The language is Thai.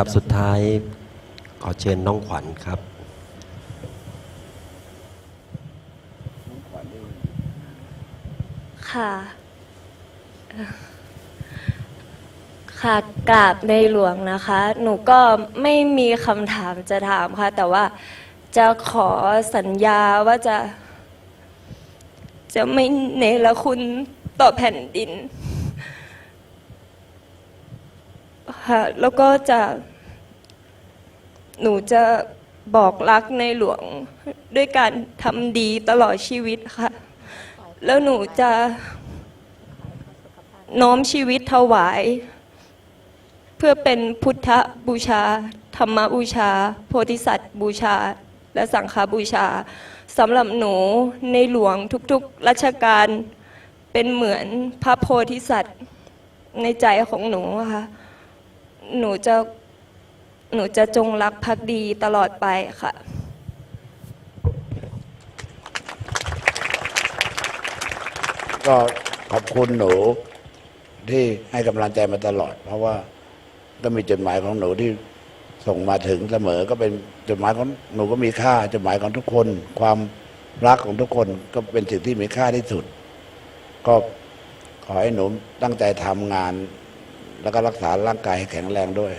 ดับสุดท้ายขอเชิญน้องขวัญครับ ค่ะ ค่ะกราบในหลวงนะคะ หนูก็ไม่มีคำถามจะถามค่ะ แต่ว่าจะขอสัญญาว่าจะ จะไม่เนรคุณต่อแผ่นดิน ค่ะแล้วก็จะ หนูจะบอกรักในหลวงด้วยการทำดีตลอดชีวิตค่ะ แล้วหนูจะน้อมชีวิตถวาย เพื่อเป็นพุทธบูชา ธรรมบูชา โพธิสัตว์บูชา และสังฆบูชาสำหรับหนูในหลวงทุกๆรัชกาลเป็นเหมือนพระโพธิสัตว์ในใจของหนูค่ะ หนูจะหนูจะจงรักภักดีตลอดไปค่ะ ก็ขอบคุณหนูที่ให้กำลังใจมาตลอด เพราะว่าก็มีจดหมายของหนูที่ส่งมาถึงเสมอ ก็เป็นจดหมายของหนูก็มีค่าจดหมายของทุกคน ความรักของทุกคนก็เป็นสิ่งที่มีค่าที่สุด ก็ขอให้หนูตั้งใจทำงาน แล้วก็รักษาร่างกายให้แข็งแรงด้วย